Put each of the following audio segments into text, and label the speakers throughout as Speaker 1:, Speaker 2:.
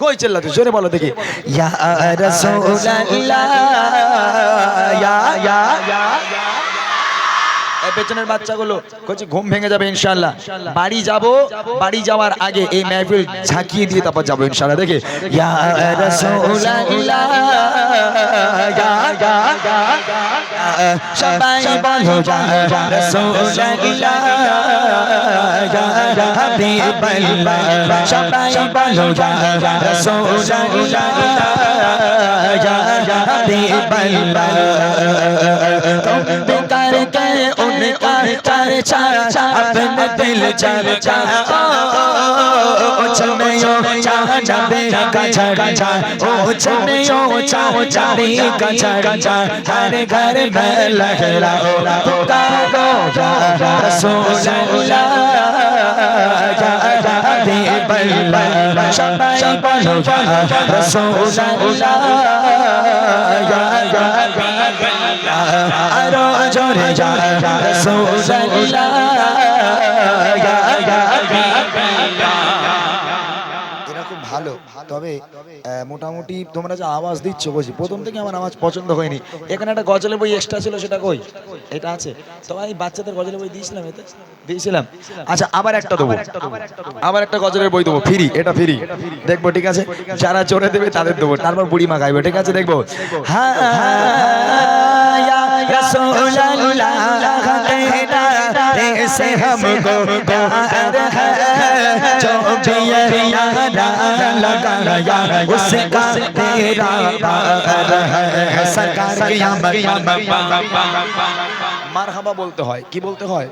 Speaker 1: কই চিল্লাতে? জোরে বলো দেখি।
Speaker 2: ইয়া রাসূলুল্লাহ ইয়া ইয়া
Speaker 1: ইয়া। পেছনের বাচ্চাগুলো কচ্ছে ঘুম ভেঙে যাবে ইনশাল্লাহ বাড়ি যাব বাড়ি যাওয়ার আগে এই মাহফিল ঝাঁকিয়ে দিয়ে তারপর যাব ইনশাআল্লাহ। দেখে।
Speaker 2: ইয়া রাসূলুল্লাহ সবাই বলো या रसूल अल्लाह या या हबीब अल्लाह সবাই বলো या रसूल अल्लाह या या हबीब अल्लाह तुम बेकार के उनका चर्चा अपने दिल चर्चा চা যাবে কাছা কাছা ও চলে ও চা যাবে কাছা কাছা হর ঘর মে লহ রাও কা গো রাসূলুল্লাহ দে বল্লা সবাই বলো রাসূলুল্লাহ আরও জোরে যা রাসূলুল্লাহ
Speaker 1: তবে আহ, মোটামুটি তোমরা যে আওয়াজ দিচ্ছ বুঝি প্রথম থেকে আমার আওয়াজ পছন্দ হয়নি এখানে একটা গজলের বই এক্সট্রা ছিল সেটা কই এটা আছে তোমার এই বাচ্চাদের গজলের বই দিয়েছিলাম এতে দিয়েছিলাম আচ্ছা আবার একটা দেবো আবার একটা গজলের বই দেবো ফ্রি এটা ফ্রি দেখবো ঠিক আছে যারা চড়ে দেবে তাদের দেবো তারপর বুড়ি মা গাইবে ঠিক আছে দেখবো
Speaker 2: हाँ या रसूल अल्लाह तेरा से हमको प्यार है जो भी ये यारा लगाया उसका तेरा प्यार है सरकार की
Speaker 1: মার হাবা বলতে হয় কি বলতে হয়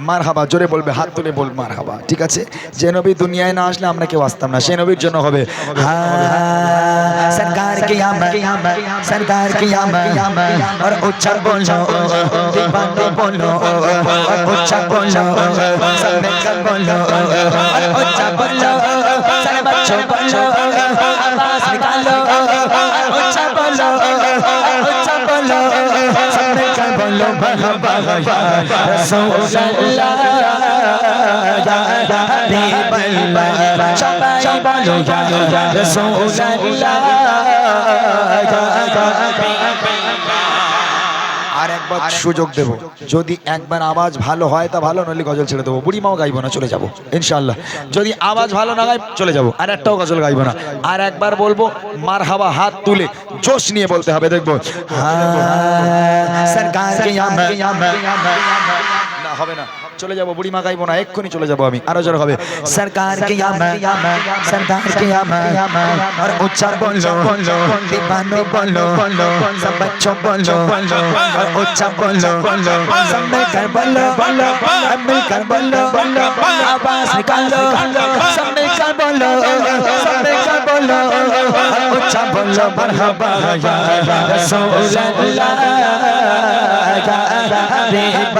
Speaker 1: মার হাবা জোরে বলবে হাত তুলে বল মার হাবা ঠিক আছে যে নবী দুনিয়ায় না আসলে আমরা কেউ আসতাম না সে নবীর জন্য হবে
Speaker 2: हाँ, सरकार की आमद सरकार की आमद और उच्चा बोलो दीवानो बोलो और उच्चा बोलो सब উচ্চ বলো আওয়াজ নিকালো উচ্চ বলো উচ্চ বলো সবে কা বলো বাবা রাসূল আল্লাহ সবাই বলো রাসূল আল্লাহ
Speaker 1: আর একবার সুযোগ দেব। যদি একবার আওয়াজ ভালো হয় তা ভালো নইলে গজল ছেড়ে দেবো। বুড়িমাও গাইবো না চলে যাব ইনশাল্লাহ যদি আওয়াজ ভালো না গাই চলে যাব। আর একটাও গজল গাইবো না। আর একবার বলব মার হাওয়া হাত তুলে জোশ নিয়ে বলতে হবে দেখব।
Speaker 2: हाँ,
Speaker 1: হবে না। চলে যাব বুড়িমা গাইবো না, এক্ষুনি চলে যাব আমি। আরও জোর হবে।
Speaker 2: সরকার কে আমার সরকার কে আমার আর উচ্চা বলো দিবানো বলো সব বচ্চো বলো আর উচ্চা বলো সব মিলকর বলো সব মিলকর বলো আওয়াজ নিকালো সব মিলকর বলো সব মিলকর বলো উচ্চা বলো মারহাবা ইয়া রাসূলুল্লাহ।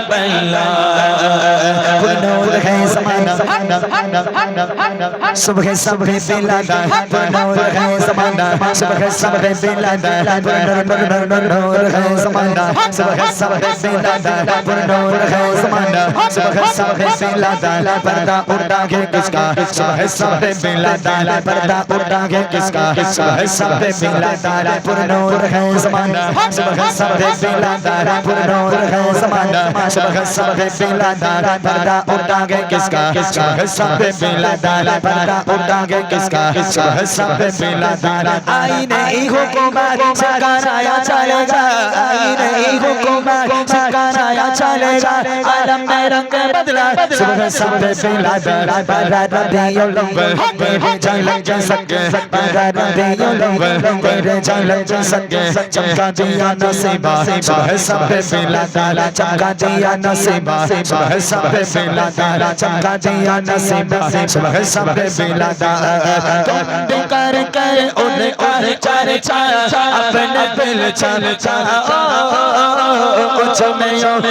Speaker 2: या हबीब अल्लाह सबाई बोलो या रसूलुल्लाह या हबीब अल्लाह नूर है समाना सुबह सुबह बिलादा नूर है समाना सुबह सुबह बिलादा नूर है समाना सुबह सुबह बिलादा नूर है समाना सुबह सुबह बिलादा पर्दा उड़ा के किसका सुबह सुबह बिलादा पर्दा उड़ा के किसका सुबह सुबह बिलादा नूर है समाना सुबह सुबह बिलादा पूरा नूर है समाना सुबह सब बिलादा पर्दा उठा गए किसका सुबह सब बिलादा पर्दा उठा गए किसका सुबह सब बिलादा आई नहीं हुकूमत सिकाराया चलेगा आई नहीं हुकूमत सिकाराया चलेगा आलम में रंग बदला सुबह सब बिलादा पर्दा दियो लोग तेरे झलक जा सके पर्दा दियो लोग तेरे झलक जा सके चमका दिया नसीबा सुबह सब बिलादा चमका दिया नसीबा सुबह सब बिलादा चमका दिया नसीबा सुबह सब बिलादा तुम भी कर कर उन्हें कर चार चार अपने दिल चल ऊंच में यो